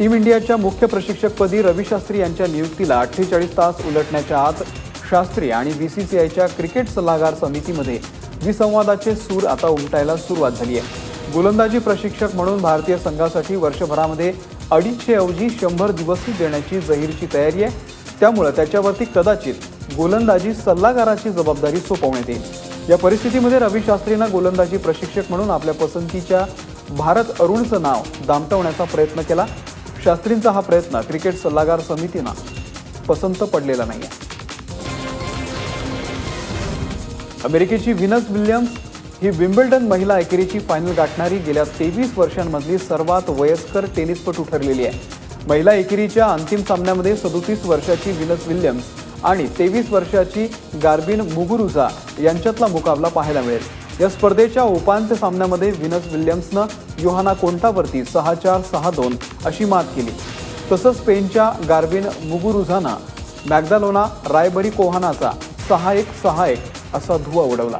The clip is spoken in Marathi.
टीम इंडियाच्या मुख्य प्रशिक्षकपदी रवी शास्त्री यांच्या नियुक्तीला अठ्ठेचाळीस तास उलटण्याच्या आत शास्त्री आणि बीसीसीआयच्या क्रिकेट सल्लागार समितीमध्ये विसंवादाचे सूर आता उमटायला सुरुवात झाली आहे. गोलंदाजी प्रशिक्षक म्हणून भारतीय संघासाठी वर्षभरामध्ये अडीचशे ऐवजी शंभर दिवसही देण्याची जहीरची तयारी आहे. त्यामुळं त्याच्यावरती कदाचित गोलंदाजी सल्लागाराची जबाबदारी सोपवण्यात येईल. या परिस्थितीमध्ये रवी शास्त्रींना गोलंदाजी प्रशिक्षक म्हणून आपल्या पसंतीच्या भारत अरुणचं नाव दामटवण्याचा प्रयत्न केला. शास्त्रींचा हा प्रयत्न क्रिकेट सल्लागार समितीनं पसंत पडलेला नाही आहे अमेरिकेची व्हिनस विल्यम्स ही विम्बल्डन महिला एकेरीची फायनल गाठणारी गेल्या तेवीस वर्षांमधली सर्वात वयस्कर टेनिसपटू ठरलेली आहे. महिला एकेरीच्या अंतिम सामन्यामध्ये सदोतीस वर्षाची विनस विल्यम्स आणि तेवीस वर्षाची गार्बिन मुगुरुझा यांच्यातला मुकाबला पाहायला मिळेल. या स्पर्धेच्या उपांत्य सामन्यामध्ये विनस विल्यम्सनं योहाना कोंटावरती सहा चार सहा दोन अशी मात केली. तसंच स्पेनच्या गार्बिन मुगुरुझाना मॅग्दालोना रायबरी कोहानाचा सहा एक सहा एक असा धुवा उडवला.